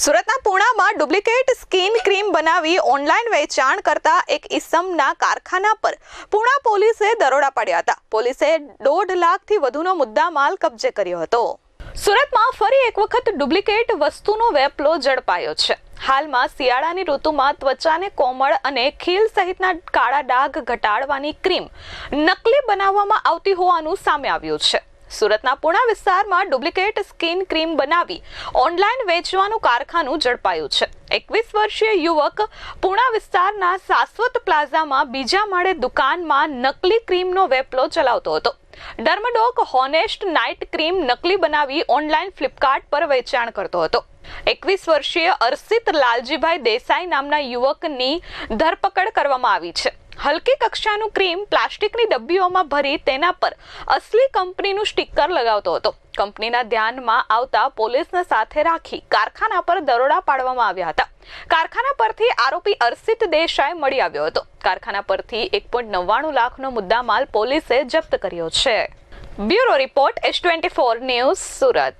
સુરતના પૂણામાં duplicate skin cream બનાવી ઓનલાઈન વેચાણ કરતા એક ઇસમના કારખાના પર પૂણા પોલીસે દરોડા પાડ્યા હતા. પોલીસે દોઢ લાખથી વધુનો મુદ્દામાલ કબજે કર્યો હતો. સુરતમાં ફરી એક વખત ડુપ્લિકેટ વસ્તુનો વેપલો ઝડપાયો છે. હાલમાં શિયાળાની ઋતુમાં ત્વચાને કોમળ અને ખીલ સહિતના કાળા ડાઘ ઘટાડવાની ક્રીમ નકલી બનાવવામાં આવતી હોવાનું સામે આવ્યું છે. સુરતના પુણા વિસ્તારમાં ડુપ્લિકેટ સ્કિન ક્રીમ બનાવી ઓનલાઈન વેચવાનું કારખાનું ઝડપાયું છે. એકવીસ વર્ષીય યુવક પુણા વિસ્તારના શાશ્વત પ્લાઝામાં બીજા માળે દુકાનમાં નકલી ક્રીમનો વેપલો ચલાવતો હતો. ડર્મડોક હોનેસ્ટ નાઇટ ક્રીમ નકલી બનાવી ઓનલાઈન ફ્લિપકાર્ટ પર વેચાણ કરતો હતો. એકવીસ વર્ષીય અર્ષિત લાલજીભાઈ દેસાઈ નામના યુવકની ધરપકડ કરવામાં આવી છે. હલકી કક્ષાનું ક્રીમ પ્લાસ્ટિકની ડબ્બીઓમાં ભરી તેના પર અસલી કંપનીનું સ્ટીકર લગાવતો હતો. કંપનીના ધ્યાનમાં આવતા પોલીસને સાથે રાખી કારખાના પર દરોડા પાડવામાં આવ્યા હતા. કારખાના પરથી આરોપી અર્ષિત દેસાઈ મળી આવ્યો હતો. કારખાના પરથી એક પોઈન્ટ નવ્વાણું લાખનો મુદ્દામાલ પોલીસે જપ્ત કર્યો છે. Bureau report S twenty four news Surat.